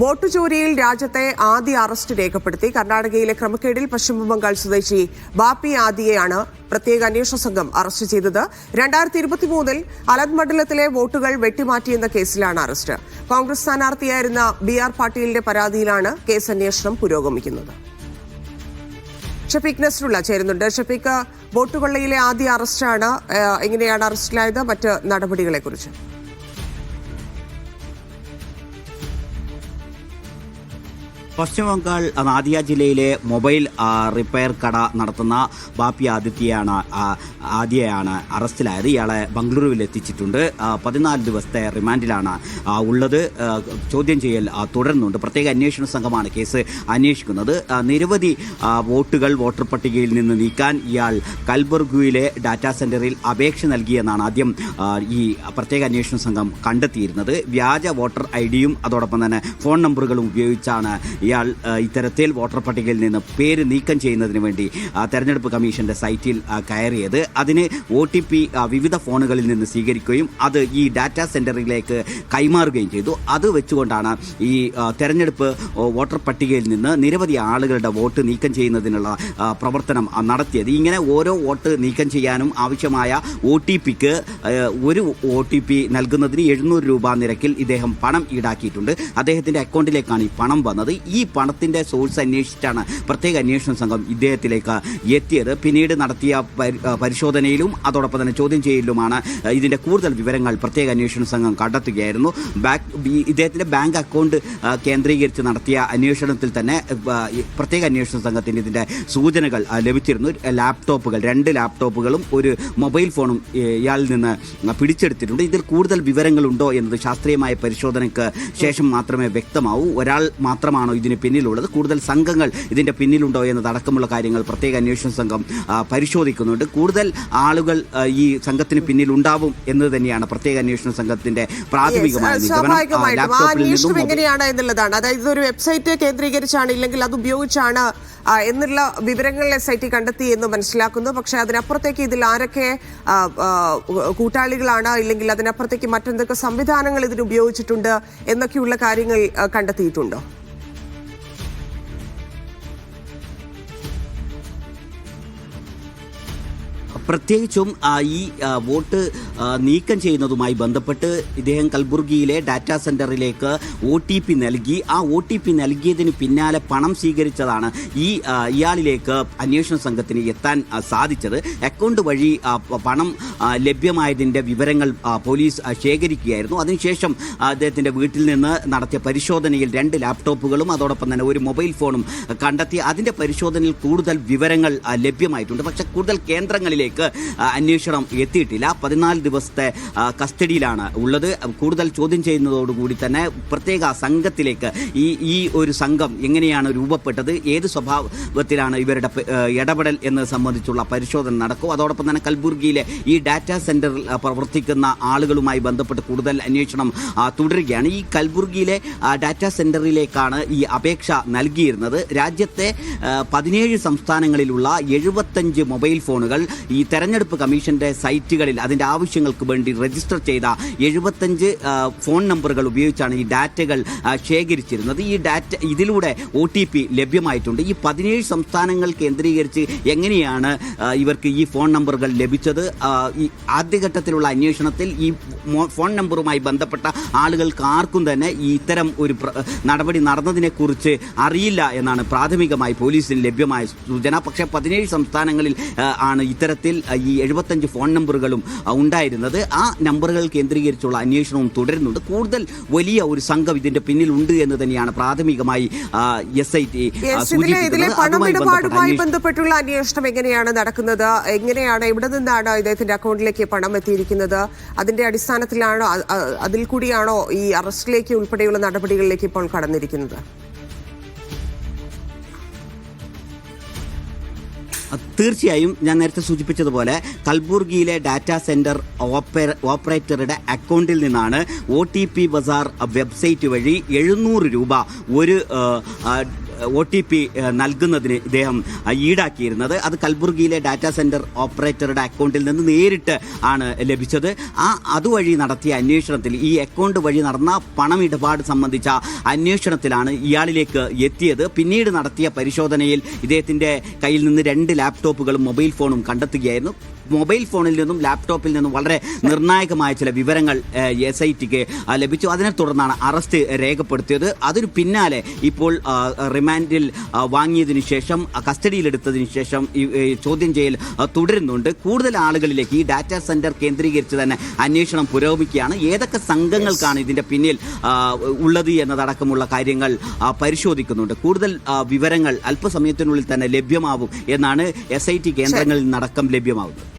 Vote ചോരിയിൽ രാജ്യത്തെ ആദ്യ arrest രേഖപ്പെടുത്തി. കർണാടകയിലെ ക്രമക്കേടിൽ പശ്ചിമബംഗാൾ സ്വദേശി ബാപ്പി ആദിയെയാണ് പ്രത്യേക അന്വേഷണ സംഘം അറസ്റ്റ് ചെയ്തത്. രണ്ടായിരത്തി ഇരുപത്തിമൂന്നിൽ അലദ് മണ്ഡലത്തിലെ വോട്ടുകൾ വെട്ടിമാറ്റിയെന്ന കേസിലാണ് അറസ്റ്റ്. കോൺഗ്രസ് സ്ഥാനാർത്ഥിയായിരുന്ന ബി ആർ പാട്ടീലിന്റെ പരാതിയിലാണ് കേസ് അന്വേഷണം പുരോഗമിക്കുന്നത്. ഷഫീഖ് നസ്റുള്ള ചേരുന്നുണ്ട്. ഷഫീഖ് വോട്ടുകൊള്ളയിലെ ആദ്യ അറസ്റ്റാണ് എങ്ങനെയാണ് അറസ്റ്റിലായത്? മറ്റ് നടപടികളെക്കുറിച്ച്. പശ്ചിമബംഗാൾ നാദിയ ജില്ലയിലെ മൊബൈൽ റിപ്പയർ കട നടത്തുന്ന ബാപ്പി ആദിത്യയാണ് ആദ്യയാണ് അറസ്റ്റിലായത്. ഇയാളെ ബംഗളൂരുവിൽ എത്തിച്ചിട്ടുണ്ട്. പതിനാല് ദിവസത്തെ റിമാൻഡിലാണ് ഉള്ളത്. ചോദ്യം ചെയ്യൽ തുടരുന്നുണ്ട്. പ്രത്യേക അന്വേഷണ സംഘമാണ് കേസ് അന്വേഷിക്കുന്നത്. നിരവധി വോട്ടുകൾ വോട്ടർ പട്ടികയിൽ നിന്ന് നീക്കാൻ ഇയാൾ കൽബർഗുയിലെ ഡാറ്റാ സെന്ററിൽ അപേക്ഷ നൽകിയെന്നാണ് ആദ്യം ഈ പ്രത്യേക അന്വേഷണ സംഘം കണ്ടെത്തിയിരുന്നത്. വ്യാജ വോട്ടർ ഐ ഡിയും അതോടൊപ്പം തന്നെ ഫോൺ നമ്പറുകളും ഉപയോഗിച്ചാണ് ഇയാൾ ഇത്തരത്തിൽ വോട്ടർ പട്ടികയിൽ നിന്ന് പേര് നീക്കം ചെയ്യുന്നതിന് വേണ്ടി തെരഞ്ഞെടുപ്പ് കമ്മീഷന്റെ സൈറ്റിൽ കയറിയത്. അതിന് ഒ ടി പി വിവിധ ഫോണുകളിൽ നിന്ന് സ്വീകരിക്കുകയും അത് ഈ ഡാറ്റാ സെന്ററിലേക്ക് കൈമാറുകയും ചെയ്തു. അത് വെച്ചുകൊണ്ടാണ് ഈ തെരഞ്ഞെടുപ്പ് വോട്ടർ പട്ടികയിൽ നിന്ന് നിരവധി ആളുകളുടെ വോട്ട് നീക്കം ചെയ്യുന്നതിനുള്ള പ്രവർത്തനം നടത്തിയത്. ഇങ്ങനെ ഓരോ വോട്ട് നീക്കം ചെയ്യാനും ആവശ്യമായ ഒ ടി പിക്ക് ഒരു ഒ ടി പി നൽകുന്നതിന് എഴുന്നൂറ് രൂപ നിരക്കിൽ ഇദ്ദേഹം പണം ഈടാക്കിയിട്ടുണ്ട്. അദ്ദേഹത്തിന്റെ അക്കൗണ്ടിലേക്കാണ് ഈ പണം വന്നത്. ഈ പണത്തിന്റെ സോഴ്സ് അന്വേഷിച്ചാണ് പ്രത്യേക അന്വേഷണ സംഘം ഇദ്ദേഹത്തിലേക്ക് എത്തിയത്. പിന്നീട് നടത്തിയ പരിശോധനയിലും അതോടൊപ്പം തന്നെ ചോദ്യം ചെയ്യലിലുമാണ് ഇതിന്റെ കൂടുതൽ വിവരങ്ങൾ പ്രത്യേക അന്വേഷണ സംഘം കണ്ടെത്തുകയായിരുന്നു. ബാങ്ക് ഇദ്ദേഹത്തിന്റെ ബാങ്ക് അക്കൗണ്ട് കേന്ദ്രീകരിച്ച് നടത്തിയ അന്വേഷണത്തിൽ തന്നെ പ്രത്യേക അന്വേഷണ സംഘത്തിന് ഇതിന്റെ സൂചനകൾ ലഭിച്ചിരുന്നു. ലാപ്ടോപ്പുകൾ രണ്ട് ലാപ്ടോപ്പുകളും ഒരു മൊബൈൽ ഫോണും ഇയാളിൽ നിന്ന് പിടിച്ചെടുത്തിട്ടുണ്ട്. ഇതിൽ കൂടുതൽ വിവരങ്ങളുണ്ടോ എന്നത് ശാസ്ത്രീയമായ പരിശോധനയ്ക്ക് ശേഷം മാത്രമേ വ്യക്തമാവൂ. ഒരാൾ മാത്രമാണോ ഇതിന് പിന്നിലുള്ളത്. കൂടുതൽ സംഘങ്ങൾ ഇതിന്റെ പിന്നിലുണ്ടോ എന്നതടക്കമുള്ള കാര്യങ്ങൾ പ്രത്യേക അന്വേഷണ സംഘം പരിശോധിക്കുന്നുണ്ട്. കൂടുതൽ ആളുകൾ ഈ സംഘത്തിന് പിന്നിലുണ്ടാവും എന്ന് തന്നെയാണ് പ്രത്യേക അന്വേഷണ സംഘത്തിന്റെ പ്രാഥമികമായ നിഗമനം. എങ്ങനെയാണ് എന്നുള്ളതാണ്. അതായത് ഇതൊരു വെബ്സൈറ്റ് കേന്ദ്രീകരിച്ചാണ് ഇല്ലെങ്കിൽ അത് ഉപയോഗിച്ചാണ് എന്നുള്ള വിവരങ്ങൾ എസ് ഐ ടി കണ്ടെത്തി എന്ന് മനസ്സിലാക്കുന്നു. പക്ഷേ അതിനപ്പുറത്തേക്ക് ഇതിൽ ആരൊക്കെ കൂട്ടാളികളാണ് ഇല്ലെങ്കിൽ അതിനപ്പുറത്തേക്ക് മറ്റെന്തൊക്കെ സംവിധാനങ്ങൾ ഇതിന് ഉപയോഗിച്ചിട്ടുണ്ട് എന്നൊക്കെയുള്ള കാര്യങ്ങൾ കണ്ടെത്തിയിട്ടുണ്ടോ? പ്രത്യേകിച്ചും ഈ വോട്ട് നീക്കം ചെയ്യുന്നതുമായി ബന്ധപ്പെട്ട് ഇദ്ദേഹം കൽബുർഗിയിലെ ഡാറ്റാ സെന്ററിലേക്ക് ഒ ടി പി നൽകി. ആ ഒ ടി പി നൽകിയതിന് പിന്നാലെ പണം സ്വീകരിച്ചതാണ് ഈ ഇയാളിലേക്ക് അന്വേഷണ സംഘത്തിന് എത്താൻ സാധിച്ചത്. അക്കൗണ്ട് വഴി പണം ലഭ്യമായതിന്റെ വിവരങ്ങൾ പോലീസ് ശേഖരിക്കുകയായിരുന്നു. അതിനുശേഷം അദ്ദേഹത്തിന്റെ വീട്ടിൽ നിന്ന് നടത്തിയ പരിശോധനയിൽ രണ്ട് ലാപ്ടോപ്പുകളും അതോടൊപ്പം തന്നെ ഒരു മൊബൈൽ ഫോണും കണ്ടെത്തി. അതിന്റെ പരിശോധനയിൽ കൂടുതൽ വിവരങ്ങൾ ലഭ്യമായിട്ടുണ്ട്. പക്ഷേ കൂടുതൽ കേന്ദ്രങ്ങളിലേക്ക് ആ, അന്വേഷണം എത്തിയിട്ടില്ല. പതിനാല് ദിവസത്തെ കസ്റ്റഡിയിലാണ് ഉള്ളത്. കൂടുതൽ ചോദ്യം ചെയ്യുന്നതോടുകൂടി തന്നെ പ്രത്യേക സംഘത്തിലേക്ക് ഈ ഈ ഒരു സംഘം എങ്ങനെയാണ് രൂപപ്പെട്ടത്? ഏത് സ്വഭാവത്തിലാണ് ഇവരുടെ ഇടപെടൽ എന്നത് സംബന്ധിച്ചുള്ള പരിശോധന നടക്കും. അതോടൊപ്പം തന്നെ കൽബുർഗിയിലെ ഈ ഡാറ്റാ സെന്ററിൽ പ്രവർത്തിക്കുന്ന ആളുകളുമായി ബന്ധപ്പെട്ട് കൂടുതൽ അന്വേഷണം തുടരുകയാണ്. ഈ കൽബുർഗിയിലെ ഡാറ്റ സെന്ററിലേക്കാണ് ഈ അപേക്ഷ നൽകിയിരുന്നത്. രാജ്യത്തെ പതിനേഴ് സംസ്ഥാനങ്ങളിലുള്ള എഴുപത്തഞ്ച് മൊബൈൽ ഫോണുകൾ ഈ തെരഞ്ഞെടുപ്പ് കമ്മീഷന്റെ സൈറ്റുകളിൽ അതിന്റെ ആവശ്യങ്ങൾക്ക് വേണ്ടി രജിസ്റ്റർ ചെയ്ത എഴുപത്തഞ്ച് ഫോൺ നമ്പറുകൾ ഉപയോഗിച്ചാണ് ഈ ഡാറ്റകൾ ശേഖരിച്ചിരുന്നത്. ഈ ഡാറ്റ ഇതിലൂടെ ഒ ടി പി ലഭ്യമായിട്ടുണ്ട്. ഈ പതിനേഴ് സംസ്ഥാനങ്ങൾ കേന്ദ്രീകരിച്ച് എങ്ങനെയാണ് ഇവർക്ക് ഈ ഫോൺ നമ്പറുകൾ ലഭിച്ചത്? ഈ ആദ്യഘട്ടത്തിലുള്ള അന്വേഷണത്തിൽ ഈ ഫോൺ നമ്പറുമായി ബന്ധപ്പെട്ട ആളുകൾക്ക് ആർക്കും തന്നെ ഇത്തരം ഒരു നടപടി നടന്നതിനെക്കുറിച്ച് അറിയില്ല എന്നാണ് പ്രാഥമികമായി പോലീസിന് ലഭ്യമായ സൂചന. പക്ഷേ പതിനേഴ് സംസ്ഥാനങ്ങളിൽ ആണ് ഇത്തരത്തിൽ ഈ എഴുപത്തഞ്ച് ഫോൺ നമ്പറുകളും ഉണ്ടായിരുന്നത്. ആ നമ്പറുകൾ കേന്ദ്രീകരിച്ചുള്ള അന്വേഷണവും തുടരുന്നുണ്ട്. കൂടുതൽ വലിയ ഒരു സംഘം ഇതിന്റെ പിന്നിലുണ്ട് എന്ന് തന്നെയാണ് പ്രാഥമികമായി എസ് ഐ ടി പണമിടപാടുമായി ബന്ധപ്പെട്ടുള്ള അന്വേഷണം എങ്ങനെയാണ് നടക്കുന്നത്? എങ്ങനെയാണ് ഇവിടെ നിന്നാണ് ഇദ്ദേഹത്തിന്റെ അക്കൗണ്ടിലേക്ക് പണം എത്തിയിരിക്കുന്നത്? അതിന്റെ അടിസ്ഥാനത്തിലാണോ അതിൽ കൂടിയാണോ ഈ അറസ്റ്റിലേക്ക് ഉൾപ്പെടെയുള്ള നടപടികളിലേക്ക് ഇപ്പോൾ കടന്നിരിക്കുന്നത്? തീർച്ചയായും ഞാൻ നേരത്തെ സൂചിപ്പിച്ചതുപോലെ കൽബുർഗിയിലെ ഡാറ്റാ സെന്റർ ഓപ്പറ- ഓപ്പറേറ്ററുടെ അക്കൗണ്ടിൽ നിന്നാണ് O T P bazaar website വഴി എഴുന്നൂറ് രൂപ ഒരു ഒ ടി പി നൽകുന്നതിന് ഇദ്ദേഹം ഈടാക്കിയിരുന്നത്. അത് കൽബുർഗിയിലെ ഡാറ്റാ സെന്റർ ഓപ്പറേറ്ററുടെ അക്കൗണ്ടിൽ നിന്ന് നേരിട്ട് ആണ് ലഭിച്ചത്. ആ അതുവഴി നടത്തിയ അന്വേഷണത്തിൽ ഈ അക്കൗണ്ട് വഴി നടന്ന പണമിടപാട് സംബന്ധിച്ച അന്വേഷണത്തിലാണ് ഇയാളിലേക്ക് എത്തിയത്. പിന്നീട് നടത്തിയ പരിശോധനയിൽ ഇദ്ദേഹത്തിന്റെ കയ്യിൽ നിന്ന് രണ്ട് ലാപ്ടോപ്പുകളും മൊബൈൽ ഫോണും കണ്ടെത്തുകയായിരുന്നു. മൊബൈൽ ഫോണിൽ നിന്നും ലാപ്ടോപ്പിൽ നിന്നും വളരെ നിർണായകമായ ചില വിവരങ്ങൾ എസ് ഐ ടിക്ക് ലഭിച്ചു. അതിനെ തുടർന്നാണ് അറസ്റ്റ് രേഖപ്പെടുത്തിയത്. അതിനു പിന്നാലെ ഇപ്പോൾ റിമാൻഡിൽ വാങ്ങിയതിനു ശേഷം കസ്റ്റഡിയിലെടുത്തതിന് ശേഷം ചോദ്യം ചെയ്യൽ തുടരുന്നുണ്ട്. കൂടുതൽ ആളുകളിലേക്ക് ഈ ഡാറ്റാ സെന്റർ കേന്ദ്രീകരിച്ച് തന്നെ അന്വേഷണം പുരോഗമിക്കുകയാണ്. ഏതൊക്കെ സംഘങ്ങൾക്കാണ് ഇതിന്റെ പിന്നിൽ ഉള്ളത് എന്നതടക്കമുള്ള കാര്യങ്ങൾ പരിശോധിക്കുന്നുണ്ട്. കൂടുതൽ വിവരങ്ങൾ അല്പസമയത്തിനുള്ളിൽ തന്നെ ലഭ്യമാവും എന്നാണ് എസ് ഐ ടി കേന്ദ്രങ്ങളിൽ നിന്നടക്കം ലഭ്യമാവുന്നത്.